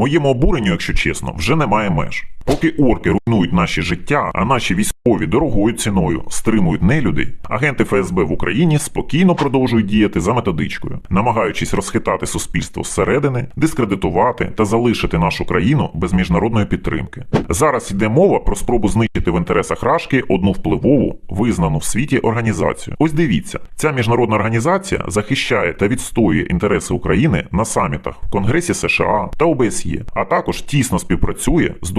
Моєму обуренню, якщо чесно, вже немає меж. Поки орки руйнують наші життя, а наші військові дорогою ціною стримують нелюдей, агенти ФСБ в Україні спокійно продовжують діяти за методичкою, намагаючись розхитати суспільство зсередини, дискредитувати та залишити нашу країну без міжнародної підтримки. Зараз йде мова про спробу знищити в інтересах Рашки одну впливову, визнану в світі організацію. Ось дивіться, ця міжнародна організація захищає та відстоює інтереси України на самітах в Конгресі США та ОБСЄ, а також тісно співпрацює з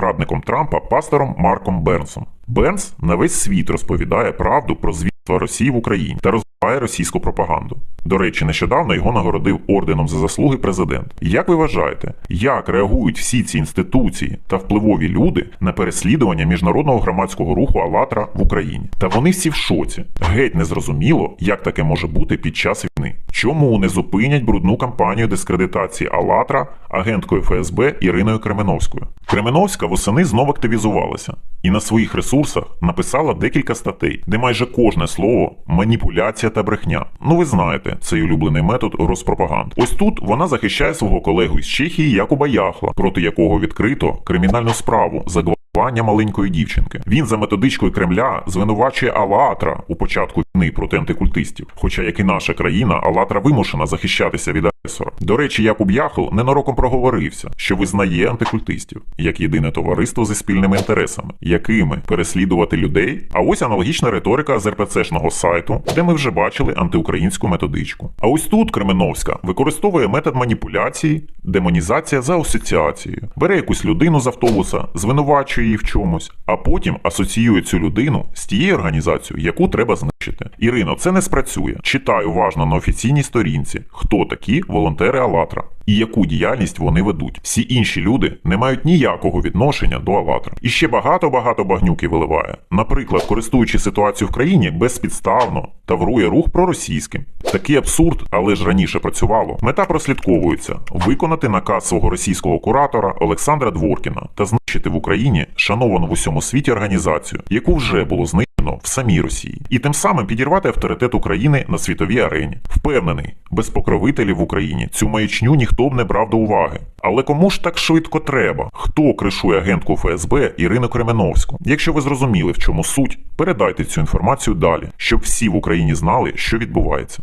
радником Трампа пастором Марком Бернсом. Бернс на весь світ розповідає правду про звірства Росії в Україні та розвиває російську пропаганду. До речі, нещодавно його нагородив орденом за заслуги президент. Як ви вважаєте, як реагують всі ці інституції та впливові люди на переслідування міжнародного громадського руху «АЛЛАТРА» в Україні? Та вони всі в шоці. Геть незрозуміло, як таке може бути під час. Чому не зупинять брудну кампанію дискредитації «АЛЛАТРА» агенткою ФСБ Іриною Кременовською? Кременовська восени знов активізувалася і на своїх ресурсах написала декілька статей, де майже кожне слово маніпуляція та брехня. Ну ви знаєте, цей улюблений метод розпропаганди. Ось тут вона захищає свого колегу із Чехії Якуба Яхла, проти якого відкрито кримінальну справу за маленької дівчинки. Він за методичкою Кремля звинувачує Алатра у початку війни проти антикультистів. Хоча, як і наша країна, Алатра вимушена захищатися від агресора. До речі, Якуб Яхл ненароком проговорився, що визнає антикультистів як єдине товариство зі спільними інтересами, якими переслідувати людей. А ось аналогічна риторика з РПЦшного сайту, де ми вже бачили антиукраїнську методичку. А ось тут Кременовська використовує метод маніпуляції, демонізація за асоціацією, бере якусь людину з автобуса, звинувачує її в чомусь, а потім асоціює цю людину з тією організацією, яку треба знищити. Ірино, це не спрацює. Читай уважно на офіційній сторінці, хто такі волонтери Алатра і яку діяльність вони ведуть. Всі інші люди не мають ніякого відношення до Алатра. І ще багато-багато багнюки виливає. Наприклад, користуючи ситуацію в країні безпідставно таврує рух проросійським. Такий абсурд, але ж раніше працювало. Мета прослідковується виконати наказ свого російського куратора Олександра Дворкіна та знищити в Україні шановану в усьому світі організацію, яку вже було знищено в самій Росії, і тим самим підірвати авторитет України на світовій арені. Впевнений, без покровителів в Україні цю маячню ніхто б не брав до уваги. Але кому ж так швидко треба? Хто кришує агентку ФСБ Ірину Кременовську? Якщо ви зрозуміли, в чому суть, передайте цю інформацію далі, щоб всі в Україні знали, що відбувається.